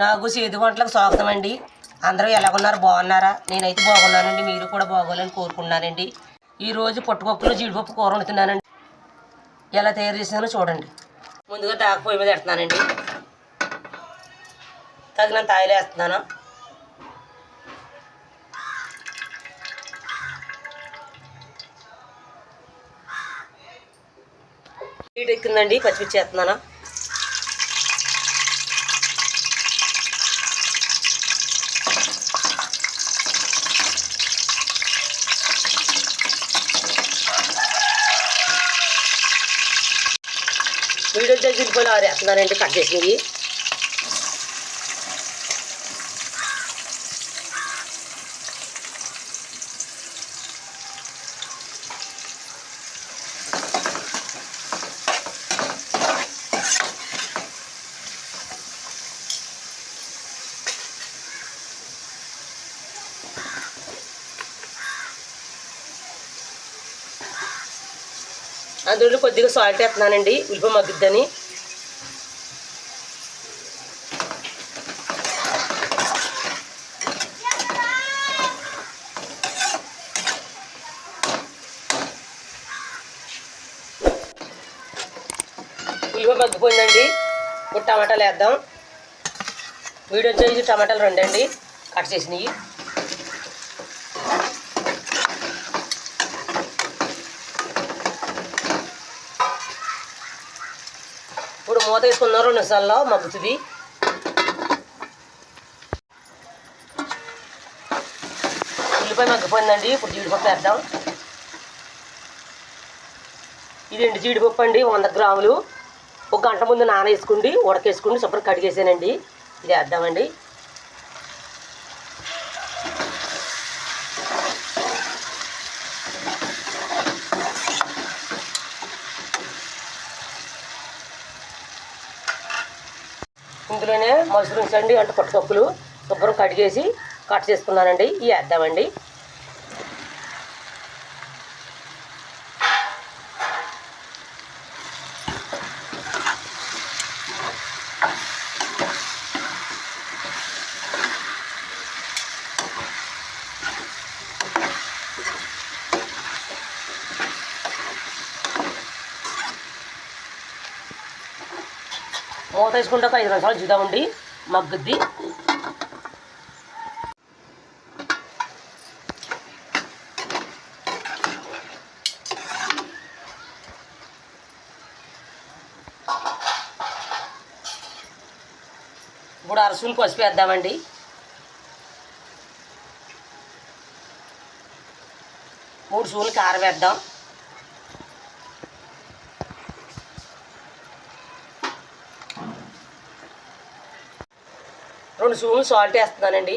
నాకు చేతి వంటలకు స్వాగతం అండి అందరూ ఎలాగున్నారు? బాగున్నారా? నేనైతే బాగున్నానండి. మీరు కూడా బాగోవాలని కోరుకున్నానండి ఈరోజు పుట్టపప్పులు జీడిపప్పు కూర వండుతున్నానండి. ఎలా తయారు చేసానో చూడండి. ముందుగా తాగ పొయ్యి మీద పెడుతున్నానండి. తగినంత ఆయిల్ వేస్తున్నాను. హీట్ ఎక్కిందండి. పచ్చిమిర్చి వేస్తున్నాను. వీడియో దగ్గరికి ఆరేస్తున్నానండి కట్ చేసినవి అందులో కొద్దిగా సాల్ట్ వేస్తున్నానండి. ఉల్లిపాయ మగ్గుద్దని. ఇదిగో మగ్గిపోయిందండి. ఇప్పుడు టమాటాలు వేద్దాం. వీడియో సైజు టమాటాలు రెండండి. కట్ చేసినవి. ఇప్పుడు మూత వేసుకున్నాం రెండు నిమిషాల్లో మగ్గుతుంది. ఉల్లిపాయ మగ్గిపోయిందండి. ఇప్పుడు జీడిపప్పు వేద్దాం. ఇది రెండు జీడిపప్పు అండి. వంద గ్రాములు. ఒక గంట ముందు నానేసుకోండి ఉడకేసుకోండి శుభ్రం కడిగేసానండి. ఇది వేద్దామండి. ఇందులోనే మష్రూమ్స్ అండి అంటే పట్టుపప్పులు శుభ్రం కడిగేసి కట్ చేసుకున్నానండి. ఇవి వేద్దామండి. మూత వేసుకుంటే ఒక ఐదు నిమిషాలు చూద్దామండి మగ్గుద్ది. ఇప్పుడు అరసులు పసుపు వేద్దామండి. మూడు సూలు కారం వేద్దాం. రెండు స్పూన్లు సాల్ట్ వేస్తున్నానండి.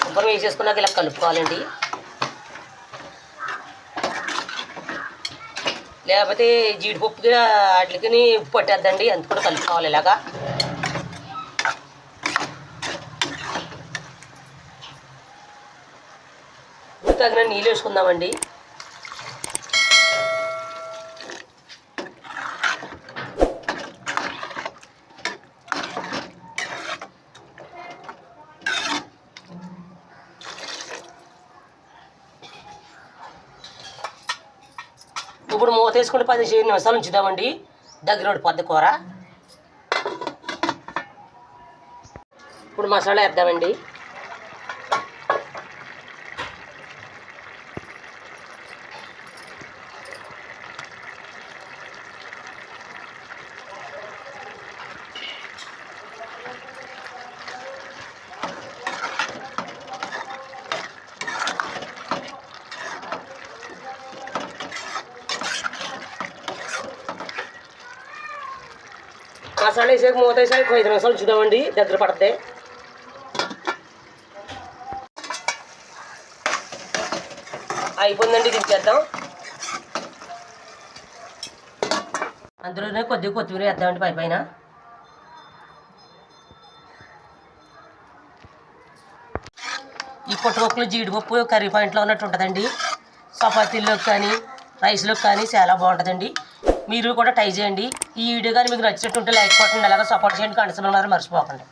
శుభ్రం వేసేసుకున్నాక ఇలా కలుపుకోవాలండి. లేకపోతే జీడిపప్పుకి వాటికి ఉప్పు పట్టేద్దండి అంత కూడా కలుపుకోవాలి ఇలాగా. తగిన నీళ్ళు వేసుకుందామండి. ఇప్పుడు మూత వేసుకుంటే పదిహేను నిమిషాలు ఉంచుదామండి. దగ్గర పొద్దు కూర. ఇప్పుడు మసాలా వేద్దామండి. మసాలా వేసాక మూత వేసాక ఐదు నిమిషాలు చూద్దామండి దగ్గర పడతాయి అయిపోయిందండి దించేద్దాం అందులోనే కొద్దిగా కొత్తిమీర వేద్దామండి పై పైన. ఈ పుట్టగొక్కులు జీడిపప్పు కర్రీ పాయింట్లో ఉన్నట్టు ఉంటుందండి. చపాతీల్లోకి కానీ రైస్లోకి కానీ చాలా బాగుంటుందండి. మీరు కూడా ట్రై చేయండి. ఈ వీడియో కానీ మీకు నచ్చినట్టుంటే లైక్ కొట్టండి అలాగే సపోర్ట్ చేయండి. కండిషన్ మర్చిపోకండి.